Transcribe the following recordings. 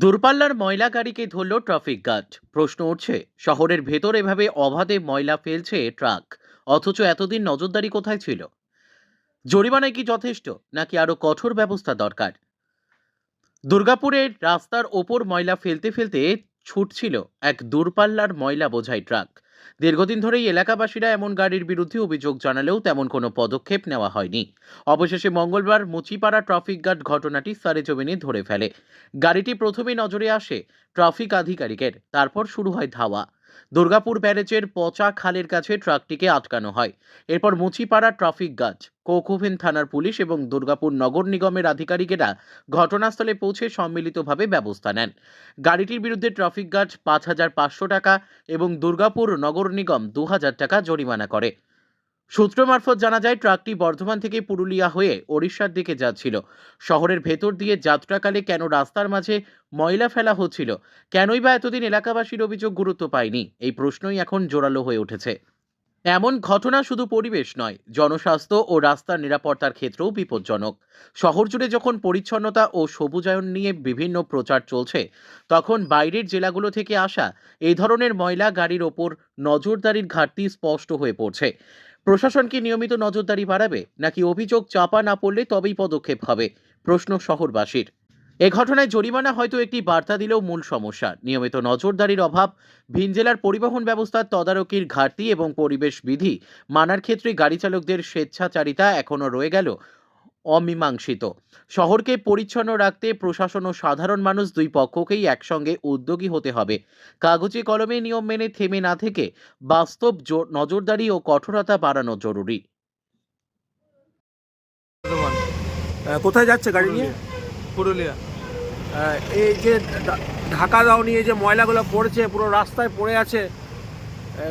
দূরপাল্লার ময়লা গাড়িকে ধরল ট্রাফিক গার্ড। প্রশ্ন উঠছে, শহরের ভেতর এভাবে অবাধে ময়লা ফেলছে ট্রাক, অথচ এতদিন নজরদারি কোথায় ছিল? জরিমানায় কি যথেষ্ট, নাকি আরও কঠোর ব্যবস্থা দরকার? দুর্গাপুরের রাস্তার ওপর ময়লা ফেলতে ফেলতে ছুটছিল এক দূরপাল্লার ময়লা বোঝাই ট্রাক। দীর্ঘদিন ধরেই এলাকাবাসীরা এমন গাড়ির বিরুদ্ধে অভিযোগ জানালেও তেমন কোনো পদক্ষেপ নেওয়া হয়নি। অবশেষে মঙ্গলবার মুচিপাড়া ট্রাফিক গার্ড ঘটনাটি সারেজমিনে ধরে ফেলে। গাড়িটি প্রথমে নজরে আসে ট্রাফিক আধিকারিকের, তারপর শুরু হয় ধাওয়া। দুর্গাপুর ব্যারেজের পচা খালের কাছে ট্রাকটিকে আটকানো হয়। এরপর মুচিপাড়া ট্রাফিক গাছ, কোকোভেন থানার পুলিশ এবং দুর্গাপুর নগর নিগমের আধিকারিকেরা ঘটনাস্থলে পৌঁছে সম্মিলিতভাবে ব্যবস্থা নেন। গাড়িটির বিরুদ্ধে ট্রাফিক গাছ পাঁচ হাজার পাঁচশো টাকা এবং দুর্গাপুর নগর নিগম দু হাজার টাকা জরিমানা করে। সূত্র মারফত জানা যায়, ট্রাকটি বর্ধমান থেকে পুরুলিয়া হয়ে ওড়িশার দিকে যাচ্ছিল। শহরের ভেতর দিয়ে যাত্রাকালে কেন রাস্তার মাঝে ময়লা ফেলা হচ্ছিল? কেনই বা এতদিন এলাকাবাসীর অভিযোগ গুরুত্ব পায়নি? এই প্রশ্নই এখন জোরালো হয়ে উঠেছে। এমন ঘটনা শুধু পরিবেশ নয়, জনস্বাস্থ্য ও রাস্তার নিরাপত্তার ক্ষেত্রেও বিপজ্জনক। শহর জুড়ে যখন পরিচ্ছন্নতা ও সবুজায়ন নিয়ে বিভিন্ন প্রচার চলছে, তখন বাইরের জেলাগুলো থেকে আসা এই ধরনের ময়লা গাড়ির ওপর নজরদারির ঘাটতি স্পষ্ট হয়ে পড়ছে। প্রশাসন কি নিয়মিত নজরদারি বাড়াবে, নাকি অভিযোগ চাপা না পড়লে তবেই পদক্ষেপ হবে? প্রশ্ন শহরবাসীর। এ ঘটনায় জরিমানা হয়তো একটি বার্তা দিলেও মূল সমস্যা। নিয়মিত নজরদারির অভাব, ভিন জেলার পরিবহন ব্যবস্থার তদারকির ঘাটতি এবং পরিবেশ বিধি, মানার ক্ষেত্রে গাড়ি চালকদের স্বেচ্ছাচারিতা এখনও রয়ে গেল। অমীমাংসিত। শহরকে পরিচ্ছন্ন রাখতে প্রশাসন ও সাধারণ মানুষ দুই পক্ষকেই একসঙ্গে উদ্যোগী হতে হবে। কাগজে কলমে নিয়ম মেনে থেমে না থেকে বাস্তব জো- নজরদারি ও কঠোরতা বাড়ানো জরুরি। কোথায় যাচ্ছে গাড়ি নিয়ে? পুরুলিয়া। এই যে ঢাকা দাওনি এই যে ময়লাগুলো পড়েছে পুরো রাস্তায় পড়ে আছে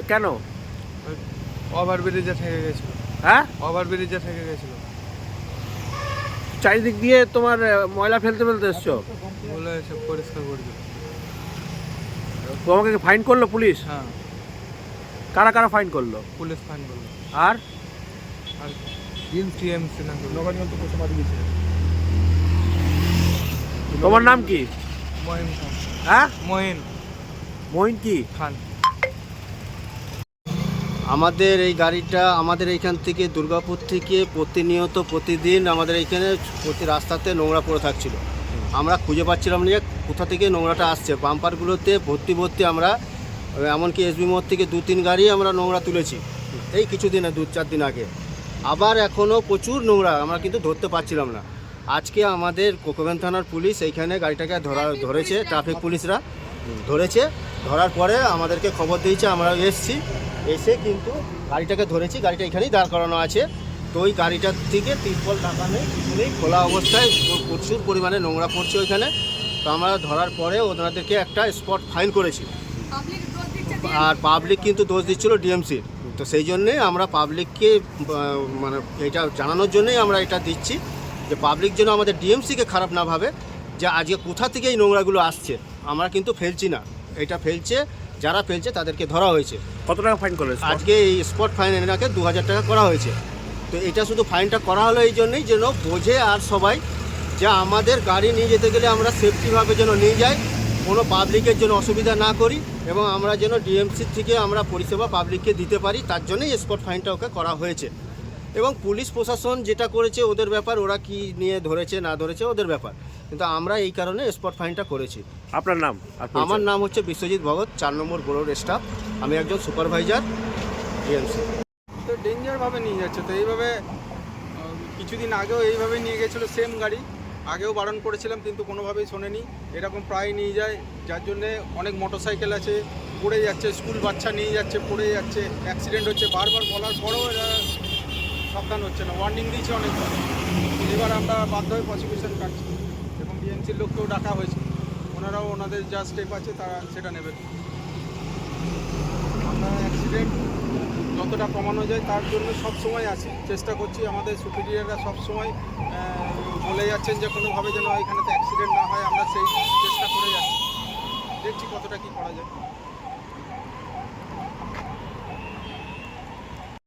কেন? ওভার ব্রিজে থেকে গেছিল। হ্যাঁ? ওভার ব্রিজে থেকে গেছিল। চারিদিক দিয়ে তোমার ময়লা ফেলতে ফেলতে এসছো? বলে এসে পরিষ্কার করে দিল। তোমাকে ফাইন করল পুলিশ? হ্যাঁ। কারা কারা ফাইন করল? পুলিশ ফাইন করল। আর? আর টিএমসি না তোমার নাম কি? মহিন খান। হ্যাঁ? মহিন। মহিন কি? খান। আমাদের এই গাড়িটা আমাদের এইখান থেকে দুর্গাপুর থেকে প্রতিনিয়ত প্রতিদিন আমাদের এইখানে প্রতি রাস্তাতে নোংরা পড়ে থাকছিল। আমরা খুঁজে পাচ্ছিলাম না যে কোথা থেকে নোংরাটা আসছে। পাম্পারগুলোতে ভর্তি ভর্তি আমরা, এমনকি এসবি মোড় থেকে দু তিন গাড়ি আমরা নোংরা তুলেছি। এই কিছুদিন, দু চার দিন আগে। আবার এখনও প্রচুর নোংরা, আমরা কিন্তু ধরতে পারছিলাম না। আজকে আমাদের কোকোভেন থানার পুলিশ এইখানে গাড়িটাকে ধরা, ধরেছে, ট্রাফিক পুলিশরা ধরেছে। ধরার পরে আমাদেরকে খবর দিয়েছে, আমরা এসছি। এসে কিন্তু গাড়িটাকে ধরেছি গাড়িটা এখানেই দাঁড় করানো আছে। তো ওই গাড়িটার থেকে তিরপল টাকা নেই কিছু নেই খোলা অবস্থায় প্রচুর পরিমাণে নোংরা পড়ছে ওইখানে। তো আমরা ধরার পরে ওনাদেরকে একটা স্পট ফাইন করেছি। আর পাবলিক কিন্তু দোষ দিচ্ছিল ডিএমসির তো সেই জন্যে আমরা পাবলিককে মানে এটা জানানোর জন্যই আমরা এটা দিচ্ছি যে পাবলিক যেন আমাদের ডিএমসিকে খারাপ না ভাবে যে আজকে কোথা থেকে এই নোংরাগুলো আসছে আমরা কিন্তু ফেলছি না। এটা ফেলছে যারা ফেলছে তাদেরকে ধরা হয়েছে। কত টাকা ফাইন করেছে আজকে এই স্পট ফাইন এনাকে দু হাজার টাকা করা হয়েছে। তো এটা শুধু ফাইনটা করা হলো এই জন্যই যেন বোঝে আর সবাই যে আমাদের গাড়ি নিয়ে যেতে গেলে আমরা সেফটিভাবে যেন নিয়ে যাই কোনো পাবলিকের জন্য অসুবিধা না করি এবং আমরা যেন ডিএমসি থেকে আমরা পরিষেবা পাবলিককে দিতে পারি তার জন্যই স্পট ফাইনটা ওকে করা হয়েছে। এবং পুলিশ প্রশাসন যেটা করেছে ওদের ব্যাপার ওরা কি নিয়ে ধরেছে না ধরেছে ওদের ব্যাপার। কিন্তু আমরা এই কারণে স্পট ফাইনটা করেছি। আপনার নাম? আর আমার নাম হচ্ছে বিশ্বজিৎ ভগত চার নম্বর বোর্ড স্টাফ আমি একজন সুপারভাইজার ডিএমসি তো ডেঞ্জারভাবে নিয়ে যাচ্ছে। তো এইভাবে কিছুদিন আগেও এইভাবে নিয়ে গেছিল সেম গাড়ি। আগেও বারণ করেছিলাম কিন্তু কোনোভাবেই শোনেনি। এরকম প্রায় নিয়ে যায়। যার জন্যে অনেক মোটরসাইকেল আছে পড়ে যাচ্ছে স্কুল বাচ্চা নিয়ে যাচ্ছে পড়ে যাচ্ছে। অ্যাক্সিডেন্ট হচ্ছে। বারবার বলার পরেও এরা সাবধান হচ্ছে না। ওয়ার্নিং দিয়েছে অনেকবার। এবার আমরা বাধ্য হয়ে প্রসিকিউশন কাটছি। এবং বিএনসির লোককেও ডাকা হয়েছে। ওনারাও ওনাদের যা স্টেপ আছে তারা সেটা নেবেন। আমরা অ্যাক্সিডেন্ট যতটা কমানো যায়, তার জন্য সব সময় আছি। চেষ্টা করছি আমাদের সুপিরিয়াররা সব সময় বলে যাচ্ছেন যে কোনোভাবে যেন এখানেতে অ্যাক্সিডেন্ট না হয়। আমরা সেই চেষ্টা করে যাচ্ছি। দেখছি কতটা কি করা যায়।